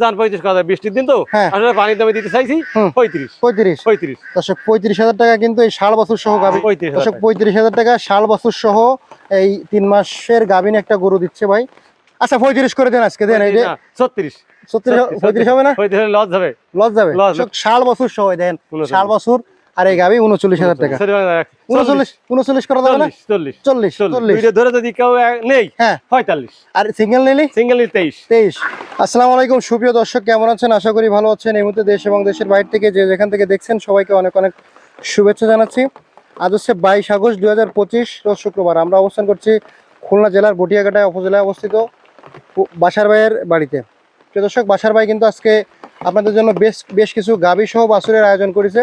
জান পঁয়ত্রিশ হাজার বৃষ্টির দিন তো। হ্যাঁ। আসলে পানির দামে দিতে চাইছি পঁয়ত্রিশ। পঁয়ত্রিশ। পঁয়ত্রিশ। দর্শক পঁয়ত্রিশ হাজার টাকা কিন্তু এই ষাট বছর সহ গাভী পঁয়ত্রিশ দর্শক পঁয়ত্রিশ হাজার টাকা ষাট বছর সহ এই তিন মাসের গাভিন একটা গরু দিচ্ছে ভাই। আচ্ছা পঁয়ত্রিশ করে দেন আজকে দেন এই যে না, ছত্রিশ। ছত্রিশ পঁয়ত্রিশ হবে না? লস যাবে। লস যাবে ষাট বছর সহ দেন। ষাট বছর আর এই গাভি উনচল্লিশ হাজার টাকা। উনচল্লিশ উনচল্লিশ করা যাবে না? চল্লিশ চল্লিশ চল্লিশ ধরে যদি কেউ নেই হ্যাঁ। পঁয়তাল্লিশ। আর সিঙ্গেল নিলি? সিঙ্গেল তেইশ। তেইশ। আসসালামু আলাইকুম সুপ্রিয় দর্শক কেমন আছেন? আশা করি ভালো আছেন। এই মুহূর্তে দেশ এবং দেশের বাইরে থেকে যে যেখান থেকে দেখছেন সবাইকে অনেক অনেক শুভেচ্ছা জানাচ্ছি। আজ হচ্ছে বাইশ আগস্ট দুই হাজার পঁচিশ রোজ শুক্রবার। আমরা অবস্থান করছি খুলনা জেলার বটিয়াঘাটায় উপজেলায় অবস্থিত বাসার ভাইয়ের বাড়িতে। প্রিয় দর্শক বাসার ভাই কিন্তু আজকে আপনাদের জন্য বেশ বেশ কিছু গাভী সহ বাছুরের আয়োজন করেছে।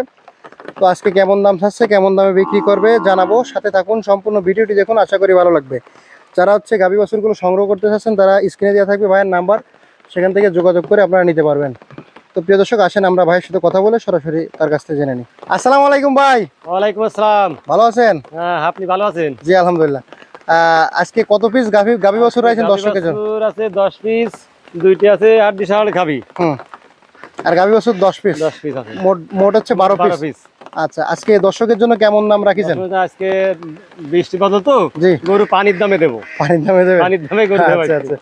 তো আজকে কেমন দাম থাকছে কেমন দামে বিক্রি করবে জানাব। সাথে থাকুন সম্পূর্ণ ভিডিওটি দেখুন আশা করি ভালো লাগবে। যারা হচ্ছে গাভী বাছুরগুলো সংগ্রহ করতে চাচ্ছেন তারা স্ক্রিনে দেওয়া থাকবে ভাইয়ের নাম্বার। সেখান থেকে যোগাযোগ করে আপনারা নিতে পারবেন। তো প্রিয় দর্শক আসেন আমরা ভাইয়ের সাথে কথা বলে সরাসরি তার কাছ থেকে জেনে নিই। আসসালামু আলাইকুম ভাই। ওয়ালাইকুম আসসালাম। ভালো আছেন? হ্যাঁ আপনি ভালো আছেন? জি আলহামদুলিল্লাহ। আহ, আজকে কত পিস গাভী গাভী বাছুর গাভী দর্শকের জন্য? বাছুর আছে দশ পিস দুইটি আছে আট বিশাল খাবি হুম। আর গাভী বাছুর দশ পিস দশ পিস আছে। মোট মোট হচ্ছে বারো বারো পিস পিস আচ্ছা আজকে দর্শকের জন্য কেমন নাম রাখিছেন? আজকে বৃষ্টিপাত তো জি। গরু পানির দামে দেবো। পানির দামে দেবে? পানির দামে গরু আচ্ছা আচ্ছা।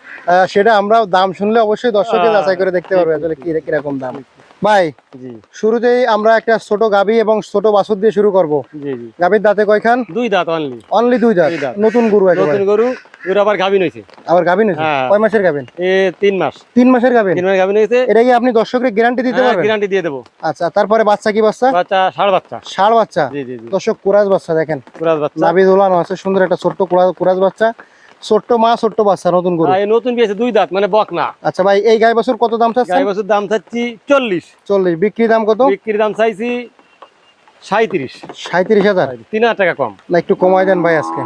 সেটা আমরা দাম শুনলে অবশ্যই দর্শকের যাচাই করে দেখতে পারব আসলে কি কীরকম দাম। ভাই জি। শুরুতেই আমরা একটা ছোট গাভী এবং ছোট বাছুর দিয়ে শুরু করব। জি জি। গাভীর দাঁতে কয়খান? দুই দাঁত অনলি অনলি দুই দাঁত। নতুন গরু একেবারে। নতুন গরু আবার আবার হ্যাঁ। কয় মাসের এ মাস। মাসের এটা কি আপনি গ্যারান্টি দিতে পারবেন? গ্যারান্টি দিয়ে দেবো। আচ্ছা তারপরে বাচ্চা কি বাচ্চা? বাচ্চা ষাড় বাচ্চা। ষাড় বাচ্চা। জি জি জি। দর্শক কুরাজ বাচ্চা দেখেন। পুরাজ বাচ্চা। নাভি দোলানো আছে সুন্দর একটা ছোট্ট কুরা- কুরাজ বাচ্চা। ছোট্ট মা ছোট্ট বাচ্চা নতুন গরু। নতুন পেয়েছে দুই দাঁত মানে বক না আচ্ছা ভাই এই গাই বছর কত দাম চাচ্ছেন? গাই বছর দাম চাচ্ছি চল্লিশ। চল্লিশ। বিক্রি দাম কত? বিক্রির দাম চাইছি সাঁত্রিশ সাঁত্রিশ হাজার? তিন হাজার টাকা কম। না একটু কমাই দেন ভাই আজকে।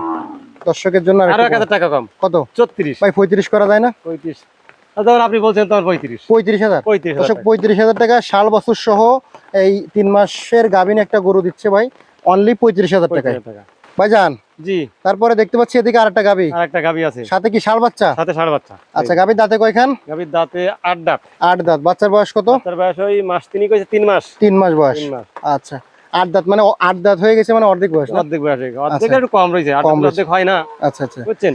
দর্শকের জন্য আর এক হাজার টাকা কম। কত? চত্রিশ ভাই পঁয়ত্রিশ করা যায় না? পঁয়ত্রিশ। আপনি বলছেন তোমার পঁয়ত্রিশ। পঁয়ত্রিশ হাজার? পঁয়ত্রিশ দর্শক পঁয়ত্রিশ হাজার টাকা শাল বছর সহ এই তিন মাসের গাভিন একটা গরু দিচ্ছে ভাই অনলি পঁয়ত্রিশ হাজার হাজার টাকা। ভাই যান জি। তারপরে দেখতে পাচ্ছি এদিকে আর একটা গাভি আর একটা গাভি আছে। সাথে কি শাল বাচ্চা? সাথে ষাড় বাচ্চা। আচ্ছা গাভির দাঁতে কয়খান? গাভির দাঁতে আট দাঁত। আট দাঁত। বাচ্চার বয়স কত? তার বয়স ওই মাস তিনি কইছে তিন মাস। তিন মাস বয়স। আচ্ছা আট দাঁত মানে আট দাঁত হয়ে গেছে মানে অর্ধেক বয়স অর্ধেক বয়স অর্ধেক আচ্ছা। একটু কম রয়েছে অর্ধেক হয় না। আচ্ছা আচ্ছা। বুঝছেন?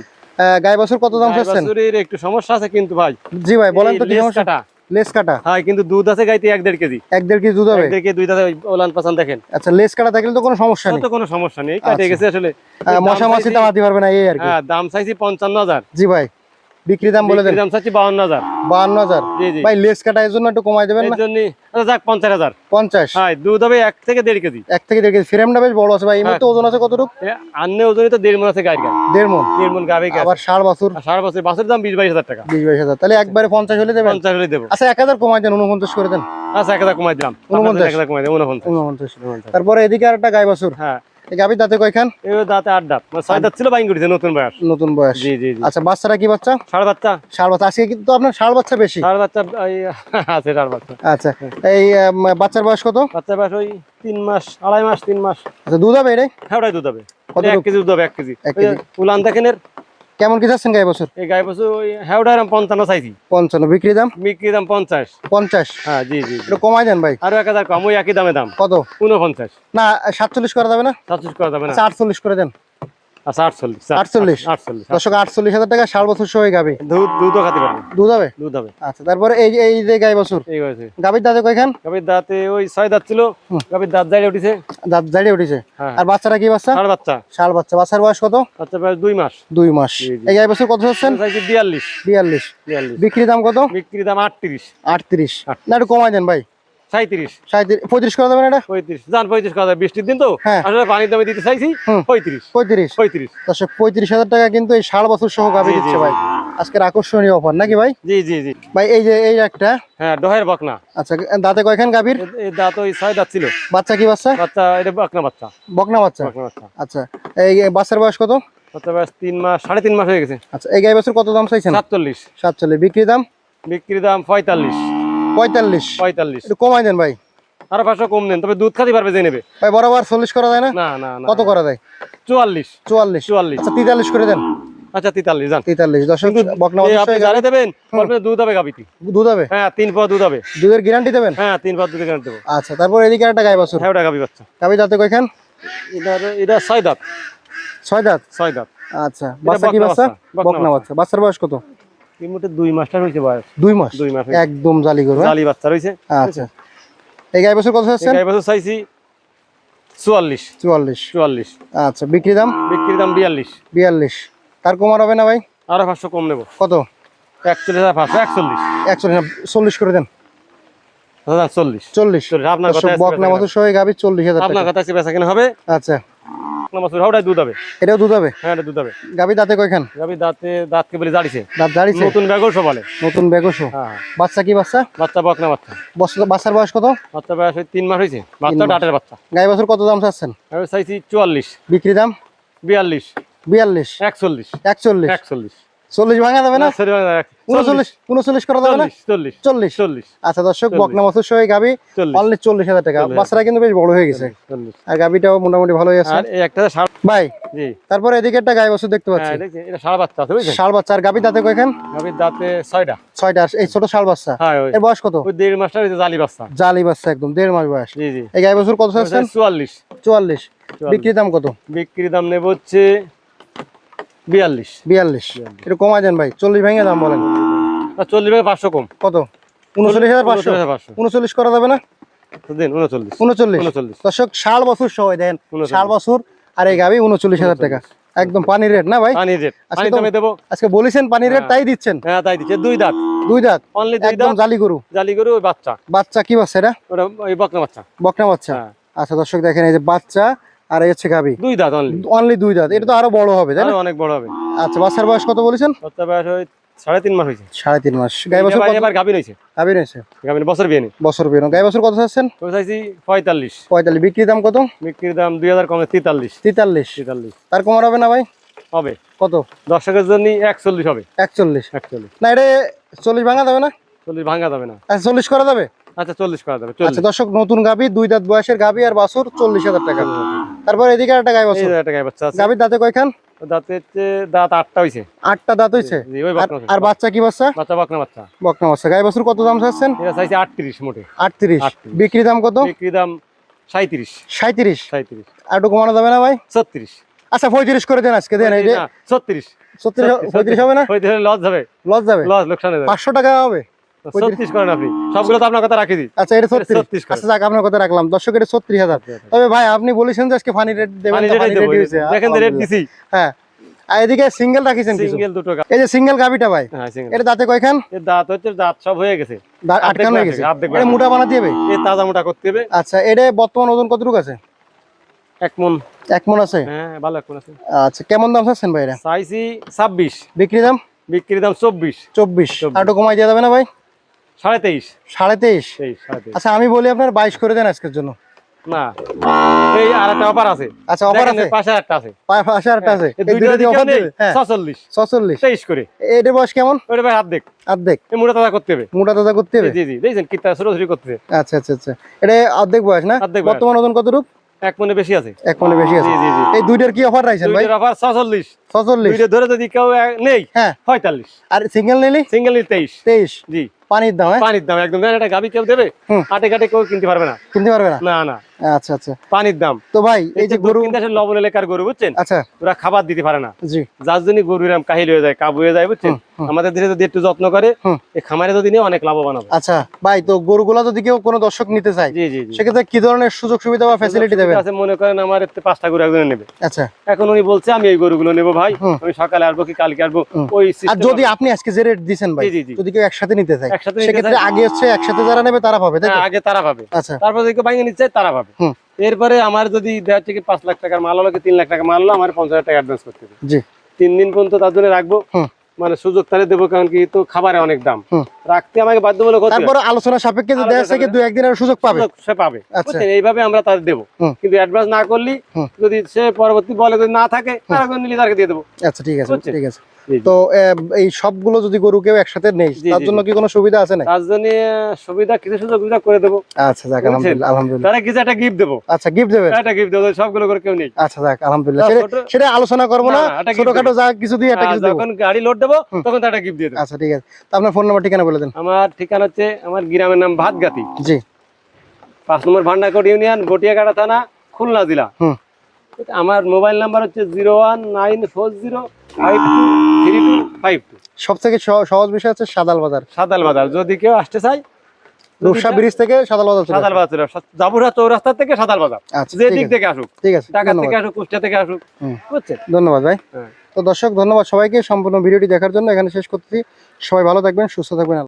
গাই বছর কত দাম চাচ্ছেন? একটু সমস্যা আছে কিন্তু ভাই। জি ভাই বলেন তো কি লেজ সমস্যা? কাটা লেস কাটা? হ্যাঁ কিন্তু দুধ আছে গাইতে এক দেড় কেজি। এক দেড় কেজি দুধ হবে? এক দেড় কেজি দুই দাঁতে ওলান পাসান দেখেন। আচ্ছা লেস কাটা থাকলে তো কোনো সমস্যা নেই। তো কোনো সমস্যা নেই কাটে আচ্ছা। গেছে আসলে। মশা মাছি তো তামাতে পারবে না এই আর কি। হ্যাঁ দাম চাইছি পঞ্চান্ন হাজার। জি ভাই। বিক্রি দাম বলে দেন? দাম চাচ্ছি বাউন্ন হাজার। বাহান্ন হাজার? জি জি। ভাই লেস কাটা এর জন্য একটু কমাই দেবেন এর জন্য যাক পঞ্চাশ হাজার। পঞ্চাশ? হ্যাঁ দুধ হবে এক থেকে দেড় কেজি। এক থেকে দেড় কেজি। ফ্রেমটা বেশ বড় আছে ভাই। এই মুহূর্তে ওজন আছে কতটুকু? আন্নে ওজনই তো দেড় মন আছে গাড়ি। দেড় মন? দেড় মন গাবে আবার ষাট বছর? সারা বছর। বাসের দাম বিশ বাইশ হাজার টাকা। বিশ বাইশ হাজার। তাহলে একবারে পঞ্চাশ হলে দেবেন? পঞ্চাশ হলে দেবো। আচ্ছা এক হাজার কমাই দেন উনপঞ্চাশ করে দেন। আচ্ছা এক হাজার কমাই দিলাম। ঊনপঞ্চাশ। আপনাদের এক হাজার কমাই দেবো উনপঞ্চাশ উনপঞ্চাশ তারপরে এদিকে আর একটা গাই বছর। হ্যাঁ। গাভীর দাঁতে কয়খান? এই দাঁতে আট দাঁত। মানে ছয় দাঁত ছিল বাইন করেছে নতুন বয়স। নতুন বয়স। জি জি আচ্ছা বাচ্চারা কি বাচ্চা? সাড়ে বাচ্চা। বাচ্চা। আজকে কিন্তু আপনার ষাট বাচ্চা বেশি। সাড়ে বাচ্চা আছে বাচ্চা। আচ্ছা এই বাচ্চার বয়স কত? বাচ্চা বয়স ওই তিন মাস আড়াই মাস তিন মাস। আচ্ছা দুধ হবে এটাই? হ্যাঁ ওটাই দুধ হবে। কত এক কেজি দুধ হবে এক কেজি। উলান দেখেন এর কেমন কি যাচ্ছেন গায়ে বছর? এই গায়ে বছর ওই হ্যাওডার পঞ্চান্ন চাইছি। পঞ্চান্ন বিক্রি দাম? বিক্রি দাম পঞ্চাশ। পঞ্চাশ? হ্যাঁ জি জি। একটু কমাই দেন ভাই। আরও এক হাজার কম ওই একই দামে দাম। কত? উনপঞ্চাশ। না সাতচল্লিশ করা যাবে না? সাতচল্লিশ করা যাবে না। আটচল্লিশ করে দেন। আচ্ছা দর্শক টাকা বছর সহ গাবি। দুধ দুধও খাতে পারবে। দুধ হবে? দুধ হবে। আচ্ছা তারপরে এই এই যে গাই বছর? এই হয়েছে গাভীর দাঁতে কয়খান? গাভীর দাঁতে ওই ছয় দাঁত ছিল। দাঁত উঠেছে। দাঁত উঠেছে। হ্যাঁ। আর বাচ্চারা কি বাচ্চা? বাচ্চা। ষাট বাচ্চা। বাচ্চার বয়স কত? বাচ্চা বয়স দুই মাস। দুই মাস। এই গাই বছর কত হচ্ছেন চাইছি বিয়াল্লিশ। বিয়াল্লিশ। বিয়াল্লিশ। বিক্রি দাম কত? বিক্রি দাম আটত্রিশ। আটত্রিশ। আট। না একটু কমাই দেন ভাই। সাঁত্রিশ পঁয়ত্রিশ করে দেবেন এটা? পঁয়ত্রিশ। জান পঁয়ত্রিশ কথা বৃষ্টির দিন তো? হ্যাঁ। আসলে পানির দামে দিতে চাইছি পঁয়ত্রিশ। পঁয়ত্রিশ। পঁয়ত্রিশ। পঁয়ত্রিশ হাজার টাকা কিন্তু এই ষাট বছর সহ দিচ্ছে ভাই। আজকের আকর্ষণীয় অফার নাকি ভাই? জি জি জি। ভাই এই যে এই একটা। হ্যাঁ ডহের বকনা। আচ্ছা দাঁতে কয়খান গাভীর? দাঁত ওই ছয় দাঁত ছিল। বাচ্চা কি বাচ্চা? বাচ্চা এটা বকনা বাচ্চা। বকনা বাচ্চা? আচ্ছা এই বাচ্চার বয়স কত? বয়স তিন মাস সাড়ে তিন মাস হয়ে গেছে। আচ্ছা এই গাই বছর কত দাম চাইছেন? সাতচল্লিশ। সাতচল্লিশ। বিক্রি দাম? বিক্রি দাম পঁয়তাল্লিশ। পঁয়তাল্লিশ। পঁয়তাল্লিশ। একটু কমাই দেন ভাই। আরও পাঁচশো কম দেন তবে দুধ খাতে পারবে যে নেবে। ভাই বরাবর চল্লিশ করা যায় না? না না কত করা যায়? চুয়াল্লিশ। চুয়াল্লিশ। চুয়াল্লিশ। আচ্ছা তেতাল্লিশ করে দেন। আচ্ছা তেতাল্লিশ জান তেতাল্লিশ। দর্শক বকনা আপনি জানিয়ে দেবেন দুধ হবে গাবিটি দুধ হবে? হ্যাঁ তিন পর দুধ হবে। দুধের গ্যারান্টি দেবেন? হ্যাঁ তিন পর দুধে কেন দেবো। আচ্ছা তারপর এদিকে একটা গাই বাছুর। হ্যাঁ ওটা গাবি বাচ্চা। গাবি দাঁতে কয়খান? এটা এটা ছয় দাঁত। ছয় দাঁত? ছয় দাঁত। আচ্ছা বাচ্চা কি বাচ্চা? বকনা বাচ্চা। বাচ্চার বয়স কত? এই মোটে দুই হয়েছে বয়স। দুই মাস? দুই মাস একদম জালি গরু হ্যাঁ? জালি বাচ্চা রয়েছে আচ্ছা। এই গাই বাছুর কত চাচ্ছেন? এই বছর চাইছি চুয়াল্লিশ। চুয়াল্লিশ। চুয়াল্লিশ। আচ্ছা বিক্রি দাম? বিক্রির দাম তার কমার হবে না ভাই? আরও পাঁচশো কম নেব। কত? একচল্লিশ হাজার পাঁচশো একচল্লিশ। একচল্লিশ না, চল্লিশ করে দেন। চল্লিশ। চল্লিশ। চল্লিশ। আপনার দর্শক, কথা বকনা বাছুর সহ গাবি চল্লিশ হাজার আপনার টাকা। কথা আছে বেচা কেনা হবে? আচ্ছা। বকনা মাছ ওটাই দুধ হবে। এটাও দুধ হবে? হ্যাঁ এটা দুধ হবে। গাবি দাঁতে কয়খান? গাবি দাঁতে দাঁতকে বলে দাঁড়িয়েছে। দাঁত দাঁড়িয়েছে? নতুন ব্যাগও সব বলে। নতুন বেগসো হ্যাঁ হ্যাঁ। বাচ্চা কি বাচ্চা? বাচ্চা পাকনা বাচ্চা। বাচ্চার বয়স কত? বাচ্চা বয়স তিন মাস হয়েছে। বাচ্চা ডাটের বাচ্চা। গাই বছর কত দাম চাচ্ছেন? আমি চাইছি চুয়াল্লিশ। বিক্রি দাম? বিয়াল্লিশ। বিয়াল্লিশ। একচল্লিশ। একচল্লিশ। একচল্লিশ। চল্লিশ ভাঙা যাবে না? উনচল্লিশ উনচল্লিশ করা যাবে না? চল্লিশ চল্লিশ। চল্লিশ। চল্লিশ। আচ্ছা দর্শক চল্লিশ। বকনা বাছুর সহ গাবি চল্লিশ। অনলি চল্লিশ হাজার টাকা। বাচ্চারা কিন্তু বেশ বড় হয়ে গেছে। আর গাবিটাও মোটামুটি ভালোই আছে। একটা ষাট ভাই তারপরে এদিকে একটা বাছুর দেখতে পাচ্ছি। হ্যাঁ বাচ্চা আছে আর গাবি দাঁতে কয়খান? গাভীর দাঁতে ছয়টা। ছয়টা এই ছোট বাচ্চা। হ্যাঁ এর বয়স কত? দেড় হয়েছে জালি বাচ্চা। জালি বাচ্চা একদম দেড় মাস বয়স। এই গাই বাছুর কত চুয়াল্লিশ। চুয়াল্লিশ। বিক্রি দাম কত? বিক্রির দাম নেব হচ্ছে বিয়াল্লিশ। বিয়াল্লিশ। একটু কমাই দেন ভাই চল্লিশ ভেঙে দাম বলেন। চল্লিশ পাঁচশো কম। কত? উনচল্লিশ হাজার পাঁচশো? উনচল্লিশ করা যাবে না? দর্শক ষাট বছর দেন। ষাট বছর আর এই গাবি উনচল্লিশ হাজার টাকা। একদম পানির রেট না ভাই? পানি রেট। আজকে তো- দামে আজকে বলেছেন পানির রেট হ্যাঁ। তাই দিচ্ছেন। হ্যাঁ তাই দিচ্ছে। দুই দাঁত। দুই দাঁত। অনলি দুই একদম জালি গরু। জালি গরু ওই বাচ্চা। বাচ্চা কি বাচ্চা এটা? ওটা ওই বকনা বাচ্চা। বকনা বাচ্চা। হ্যাঁ। আচ্ছা দর্শক দেখেন এই যে বাচ্চা আর এই হচ্ছে গাবি দুই দাঁত অনলি অনলি দুই দাঁত। এটা তো আরও বড় হবে তাই না? অনেক বড় হবে। আচ্ছা বাচ্চার বয়স কত বলেছেন? বাচ্চা বয়স ওই সাড়ে তিন মাস হয়েছে। সাড়ে তিন মাস। গাই বছর এবার- কত? এবার গাভীর হয়েছে গাভীর বছর বিয়ে বছর বেরো গাই বছর কত চাচ্ছেন? তো চাইছি পঁয়তাল্লিশ। পঁয়তাল্লিশ। বিক্রি দাম কত? বিক্রির দাম দুই হাজার কমে তেতাল্লিশ। তেতাল্লিশ। তেতাল্লিশ। তার কমার হবে না ভাই? হবে। কত? দর্শকের জন্য একচল্লিশ হবে। একচল্লিশ। একচল্লিশ। না এটা চল্লিশ ভাঙা যাবে না? চল্লিশ ভাঙা যাবে না। আচ্ছা চল্লিশ করা যাবে? আচ্ছা চল্লিশ করা যাবে আচ্ছা দর্শক নতুন গাবি দুই দাঁত বয়সের গাবি আর বাছুর চল্লিশ হাজার টাকা। তারপর এদিকে একটা গাই একটা গাই বাচ্চা আছে। গাবির দাঁতে কয়খান? দাঁতে দাঁত আটটা আটটা দাঁত আর- বাচ্চা কি বাচ্চা? বাচ্চা বকনা বাচ্চা। বকনা বাচ্চা। গাই বাছুর কত দাম চাচ্ছেন? এটা চাইছে আটত্রিশ মোটে। আটত্রিশ। 38 বিক্রি দাম কত? বিক্রি দাম আর একটু কমানো যাবে না ভাই? ছত্রিশ। আচ্ছা পঁয়ত্রিশ করে দেন আজকে দেন এই হবে না? লস যাবে লস যাবে? লস লোকসান টাকা হবে? ছত্রিশ করেন আপনি। সবগুলো তো আপনার কথা রাখি দিই আচ্ছা এটা ছত্রিশ। 36 আচ্ছা যাক আপনার কথা রাখলাম। দর্শক এটা ছত্রিশ হাজার। তবে ভাই আপনি বলেছেন যে আজকে ফানি রেট দেবেন। দেখেন রেট দিছি। হ্যাঁ। আর এদিকে সিঙ্গেল রাখিছেন সিঙ্গেল দুটো এই যে সিঙ্গেল গাবিটা ভাই হ্যাঁ এটা দাঁতে কয়খান? এর দাঁত হচ্ছে দাঁত সব হয়ে গেছে। দা- হয়ে গেছে। এটা মোটা তাজা মোটা করতে হবে। আচ্ছা এটা বর্তমান ওজন কতটুকু আছে? এক মন। এক মন আছে? হ্যাঁ ভালো এক মন আছে। আচ্ছা কেমন দাম চাচ্ছেন ভাই এটা? চাইছি ছাব্বিশ। বিক্রি দাম? বিক্রির দাম চব্বিশ। চব্বিশ। চব্বিশ। আর কমাই দেওয়া যাবে না ভাই? সাড়ে তেইশ। সাড়ে তেইশ? আচ্ছা আমি বলি আপনার বাইশ করে দেন আজকের জন্য। না এই আর একটা অফার আছে। আচ্ছা অফার আছে? পাশে একটা আছে। পাশে আরেকটা আছে। এই এই দুইটা দুইটা দিয়ে অফার নেই, দেবে ছচল্লিশ। ছচল্লিশ। করে। এটার বয়স কেমন? ওটা ভাই অর্ধেক অর্ধেক এই মোটা তাজা করতে হবে। মোটা তাজা করতে হবে? জি জি দেখছেন কিতা সরাসরি করতে হবে। আচ্ছা আচ্ছা আচ্ছা। এটা অর্ধেক বয়স না? বর্তমান ওজন কতটুক? এক মনে বেশি আছে। এক মনে বেশি আছে। জি এই দুইটার কি অফার রাখছেন ভাই? দুইটার অফার দুইটা ধরে যদি কেউ নেই হ্যাঁ। পঁয়তাল্লিশ। আর সিঙ্গেল নিলি? সিঙ্গেল তেইশ। তেইশ। জি। পানির দাম হ্যাঁ? পানির দাম একদম। একটা গাবি কেউ দেবে। হাটে ঘাটে কেউ কিনতে পারবে না। কিনতে পারবে না? না না। আচ্ছা আচ্ছা। পানির দাম। তো ভাই এই যে গরু লবণ এলাকার গরু বুঝছেন? আচ্ছা। ওরা খাবার দিতে পারে না। জি। যার জন্য গরু এরকম কাহিল হয়ে যায় কাবু হয়ে যায় বুঝছেন? আমাদের দেশে যদি একটু যত্ন করে এই খামারে যদি নিয়ে অনেক লাভবান হবে। আচ্ছা ভাই তো গরুগুলা যদি কেউ কোনো দর্শক নিতে চায় জি জি সেক্ষেত্রে কি ধরনের সুযোগ সুবিধা বা ফ্যাসিলিটি দেবেন? আছে মনে করেন আমার পাঁচটা গরু একজনে নেবে। আচ্ছা। এখন উনি বলছে আমি এই গরুগুলো নেব ভাই আমি সকালে আসব কি কালকে আসব? ওই আর যদি আপনি আজকে যে রেট দিচ্ছেন ভাই। যদি কেউ একসাথে নিতে চায় একসাথে সেক্ষেত্রে আগে হচ্ছে একসাথে যারা নেবে তারা পাবে তাই হ্যাঁ, আগে তারা পাবে। আচ্ছা। তারপর যদি কেউ ভাঙে নিতে চায় তারা পাবে। এরপরে আমার যদি দেওয়া থেকে পাঁচ লাখ টাকার মাল হলো তিন লাখ টাকা মাল হলো আমার পঞ্চাশ হাজার টাকা অ্যাডভান্স করতে হবে। তিন দিন পর্যন্ত তার জন্য রাখব। মানে সুযোগ তাহলে দেবো কারণ কি তো খাবারে অনেক দাম। রাখতে আমাকে বাধ্যমূলক। তারপরে আলোচনা সাপেক্ষে যদি দেওয়া থেকে দু একদিনের সুযোগ পাবে। সে পাবে। আচ্ছা। এইভাবে আমরা তাদের দেবো। কিন্তু অ্যাডভান্স না করলি যদি সে পরবর্তী বলে যদি না থাকে তারা নিলে তাকে দিয়ে দেবো। আচ্ছা ঠিক আছে ঠিক আছে। তো এই সবগুলো যদি গরু কেউ একসাথে নেই তার জন্য কি কোনো সুবিধা আছে না তার জন্য সুবিধা কিছু সুযোগ সুবিধা করে দেবো। আচ্ছা যাক আলহামদুলিল্লাহ আলহামদুলিল্লাহ। তারা কিছু একটা গিফট দেবো। আচ্ছা গিফট দেবেন? একটা গিফট দেবো সবগুলো করে কেউ নেই। আচ্ছা যাক আলহামদুলিল্লাহ। সেটা- আলোচনা করব না। ছোটখাটো যা কিছু দিয়ে একটা কিছু দেবো। যখন গাড়ি লোড দেবো তখন তার একটা গিফট দিয়ে দেবো। আচ্ছা ঠিক আছে। তো আপনার ফোন নাম্বার ঠিকানা বলে দেন। আমার ঠিকানা হচ্ছে আমার গ্রামের নাম ভাতগাতি। জি। পাঁচ নম্বর ভান্ডারকোট ইউনিয়ন গটিয়াকাটা থানা খুলনা জেলা। হুম। আমার মোবাইল নাম্বার হচ্ছে zero one nine four zero five two three two five two. সব থেকে সহজ বিষয় হচ্ছে সাদাল বাজার। সাদাল বাজার। যদি কেউ আসতে চায় রূপসা ব্রিজ থেকে সাদাল বাজার সাদাল। বাজার জাবুরা চৌরাস্তা থেকে সাদাল বাজার। আচ্ছা যে দিক থেকে আসুক ঠিক আছে ঢাকা থেকে আসুক কুষ্টিয়া থেকে আসুক বুঝছেন? ধন্যবাদ ভাই। হ্যাঁ। তো দর্শক ধন্যবাদ সবাইকে সম্পূর্ণ ভিডিওটি দেখার জন্য। এখানে শেষ করতেছি। সবাই ভালো থাকবেন সুস্থ থাকবেন।